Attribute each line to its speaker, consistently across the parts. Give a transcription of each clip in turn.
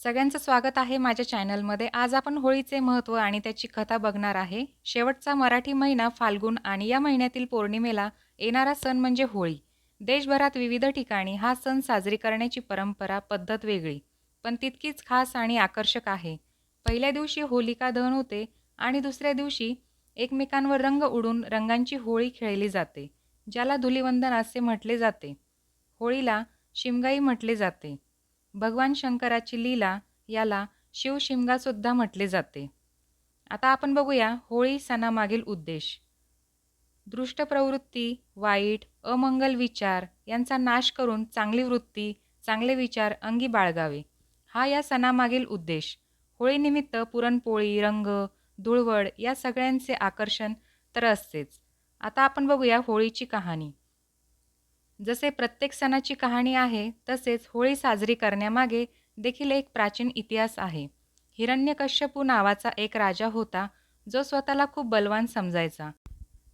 Speaker 1: सगळ्यांचं स्वागत आहे माझ्या चॅनलमध्ये. आज आपण होळीचे महत्त्व आणि त्याची कथा बघणार आहे. शेवटचा मराठी महिना फाल्गुन आणि या महिन्यातील पौर्णिमेला येणारा सण म्हणजे होळी. देशभरात विविध ठिकाणी हा सण साजरी करण्याची परंपरा पद्धत वेगळी पण तितकीच खास आणि आकर्षक आहे. पहिल्या दिवशी होलिका दहन होते आणि दुसऱ्या दिवशी एकमेकांवर रंग उडून रंगांची होळी खेळली जाते ज्याला धुलिवंदन असे म्हटले जाते. होळीला शिमगाई म्हटले जाते. भगवान शंकराची लीला याला शिवशिमगासुद्धा म्हटले जाते. आता आपण बघूया होळी सणामागील उद्देश. दृष्ट प्रवृत्ती वाईट अमंगल विचार यांचा नाश करून चांगली वृत्ती चांगले विचार अंगी बाळगावे. हा या सणामागील उद्देश. होळीनिमित्त पुरणपोळी रंग धुळवड या सगळ्यांचे आकर्षण तर असतेच. आता आपण बघूया होळीची कहाणी. जसे प्रत्येक सणाची कहाणी आहे तसेच होळी साजरी करण्यामागे देखील एक प्राचीन इतिहास आहे. हिरण्यकश्यपू नावाचा एक राजा होता जो स्वतःला खूप बलवान समजायचा.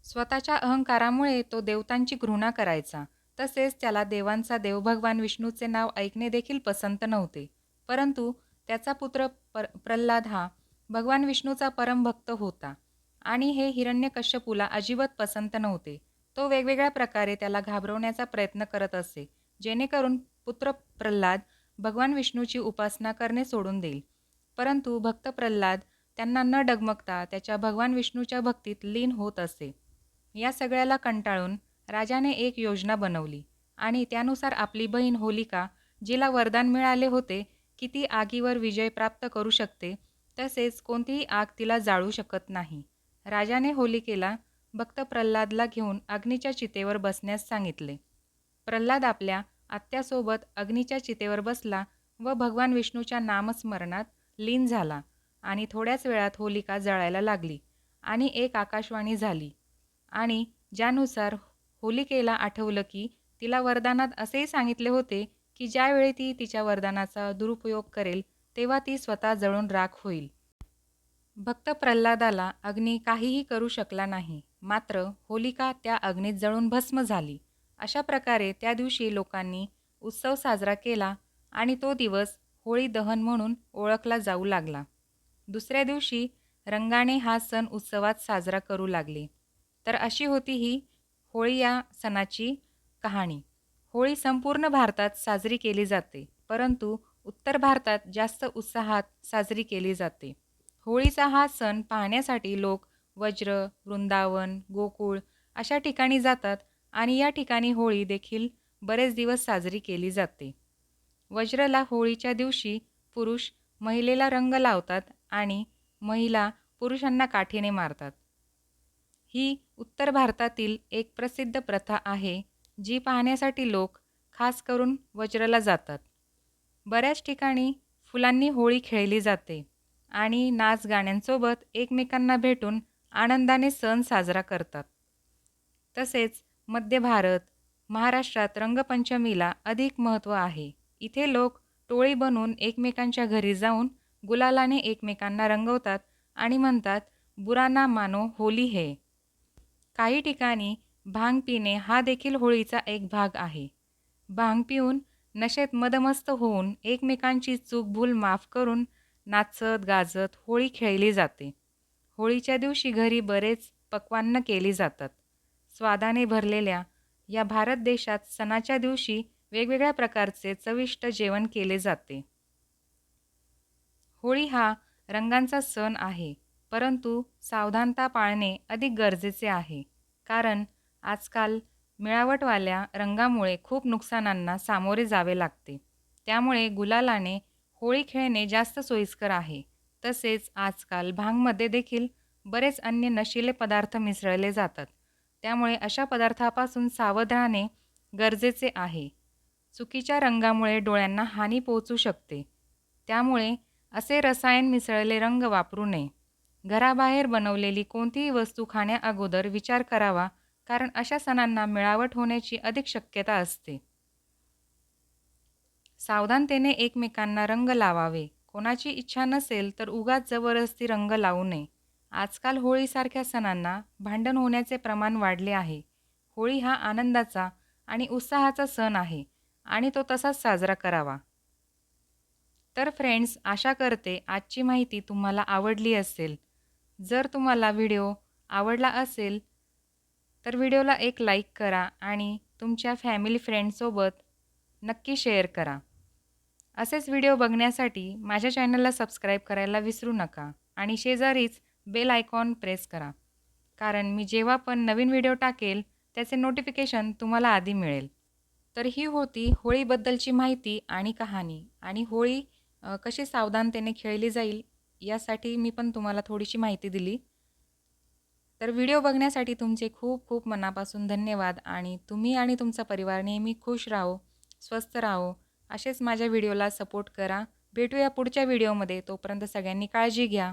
Speaker 1: स्वतःच्या अहंकारामुळे तो देवतांची घृणा करायचा. तसेच त्याला देवांचा देव भगवान विष्णूचे नाव ऐकणे देखील पसंत नव्हते. परंतु त्याचा पुत्र पर प्रल्हाद हा भगवान विष्णूचा परमभक्त होता. आणि हे हिरण्यकश्यपूला अजिबात पसंत नव्हते. तो वेगवेगळ्या प्रकारे त्याला घाबरवण्याचा प्रयत्न करत असे जेणेकरून पुत्र प्रल्हाद भगवान विष्णूची उपासना करणे सोडून देईल. परंतु भक्त प्रल्हाद त्यांना न डगमगता त्याच्या भगवान विष्णूच्या भक्तीत लीन होत असे. या सगळ्याला कंटाळून राजाने एक योजना बनवली आणि त्यानुसार आपली बहीण होलिका जिला वरदान मिळाले होते की ती आगीवर विजय प्राप्त करू शकते तसेच कोणतीही आग तिला जाळू शकत नाही. राजाने होलिकेला भक्त प्रल्हादला घेऊन अग्नीच्या चितेवर बसण्यास सांगितले. प्रल्हाद आपल्या आत्यासोबत अग्नीच्या चितेवर बसला व भगवान विष्णूच्या नामस्मरणात लीन झाला आणि थोड्याच वेळात होलिका जळायला लागली आणि एक आकाशवाणी झाली आणि ज्यानुसार होलिकेला आठवलं की तिला वरदानात असेही सांगितले होते की ज्यावेळी ती तिच्या वरदानाचा दुरुपयोग करेल तेव्हा ती स्वतः जळून राख होईल. भक्त प्रल्हादाला अग्नी काहीही करू शकला नाही. मात्र होलिका त्या अग्नीत जळून भस्म झाली. अशा प्रकारे त्या दिवशी लोकांनी उत्सव साजरा केला आणि तो दिवस होळी दहन म्हणून ओळखला जाऊ लागला. दुसऱ्या दिवशी रंगाने हा सण उत्सवात साजरा करू लागले. तर अशी होती ही होळी या सणाची कहाणी. होळी संपूर्ण भारतात साजरी केली जाते परंतु उत्तर भारतात जास्त उत्साहात साजरी केली जाते. होळीचा हा सण पाहण्यासाठी लोक वज्र वृंदावन गोकुळ अशा ठिकाणी जातात आणि या ठिकाणी होळी देखील बरेच दिवस साजरी केली जाते. वज्रला होळीच्या दिवशी पुरुष महिलेला रंग लावतात आणि महिला पुरुषांना काठीने मारतात. ही उत्तर भारतातील एक प्रसिद्ध प्रथा आहे जी पाहण्यासाठी लोक खास करून वज्रला जातात. बऱ्याच ठिकाणी फुलांनी होळी खेळली जाते आणि नाच गाण्यांसोबत एकमेकांना भेटून आनंदाने सण साजरा करतात. तसेच मध्य भारत महाराष्ट्रात रंगपंचमीला अधिक महत्त्व आहे. इथे लोक टोळी बनवून एकमेकांच्या घरी जाऊन गुलालाने एकमेकांना रंगवतात आणि म्हणतात बुराना मानो होली हे. काही ठिकाणी भांग पिणे हा देखील होळीचा एक भाग आहे. भांग पिऊन नशेत मदमस्त होऊन एकमेकांची चूकभूल माफ करून नाचत गाजत होळी खेळली जाते. होळीच्या दिवशी घरी बरेच पक्वान्न केली जातात. स्वादाने भरलेल्या या भारत देशात सणाच्या दिवशी वेगवेगळ्या प्रकारचे चविष्ट जेवण केले जाते. होळी हा रंगांचा सण आहे परंतु सावधानता पाळणे अधिक गरजेचे आहे कारण आजकाल मिळावटवाल्या रंगामुळे खूप नुकसानांना सामोरे जावे लागते. त्यामुळे गुलालाने होळी खेळणे जास्त सोयीस्कर आहे. तसेच आजकाल भांगमध्ये देखील बरेच अन्य नशिले पदार्थ मिसळले जातात. त्यामुळे अशा पदार्थापासून सावध राहणे गरजेचे आहे. चुकीच्या रंगामुळे डोळ्यांना हानी पोहोचू शकते. त्यामुळे असे रसायन मिसळलेले रंग वापरू नये. घराबाहेर बनवलेली कोणतीही वस्तू खाण्याअगोदर विचार करावा कारण अशा सणांना मिळावट होण्याची अधिक शक्यता असते. सावधानतेने एकमेकांना रंग लावावे. कोणाची इच्छा नसेल तर उगाच जबरदस्ती रंग लावू नये. आजकाल होळीसारख्या सणांना भांडण होण्याचे प्रमाण वाढले आहे. होळी हा आनंदाचा आणि उत्साहाचा सण आहे आणि तो तसाच साजरा करावा. तर फ्रेंड्स आशा करते आजची माहिती तुम्हाला आवडली असेल. जर तुम्हाला व्हिडिओ आवडला असेल तर व्हिडिओला एक लाईक करा आणि तुमच्या फॅमिली फ्रेंडसोबत नक्की शेअर करा. असेच व्हिडिओ बघण्यासाठी माझ्या चॅनलला सबस्क्राईब करायला विसरू नका आणि शेजारीच बेल आयकॉन प्रेस करा. कारण मी जेव्हा पण नवीन व्हिडिओ टाकेल त्याचे नोटिफिकेशन तुम्हाला आधी मिळेल. तर ही होती होळीबद्दलची माहिती आणि कहाणी आणि होळी कशी सावधानतेने खेळली जाईल यासाठी मी पण तुम्हाला थोडीशी माहिती दिली. तर व्हिडिओ बघण्यासाठी तुमचे खूप खूप मनापासून धन्यवाद आणि तुम्ही आणि तुमचा परिवार नेहमी खुश राहो स्वस्थ राहो. असेच माझ्या व्हिडिओला सपोर्ट करा. भेटूया पुढच्या व्हिडिओमध्ये. तोपर्यंत सगळ्यांनी काळजी घ्या.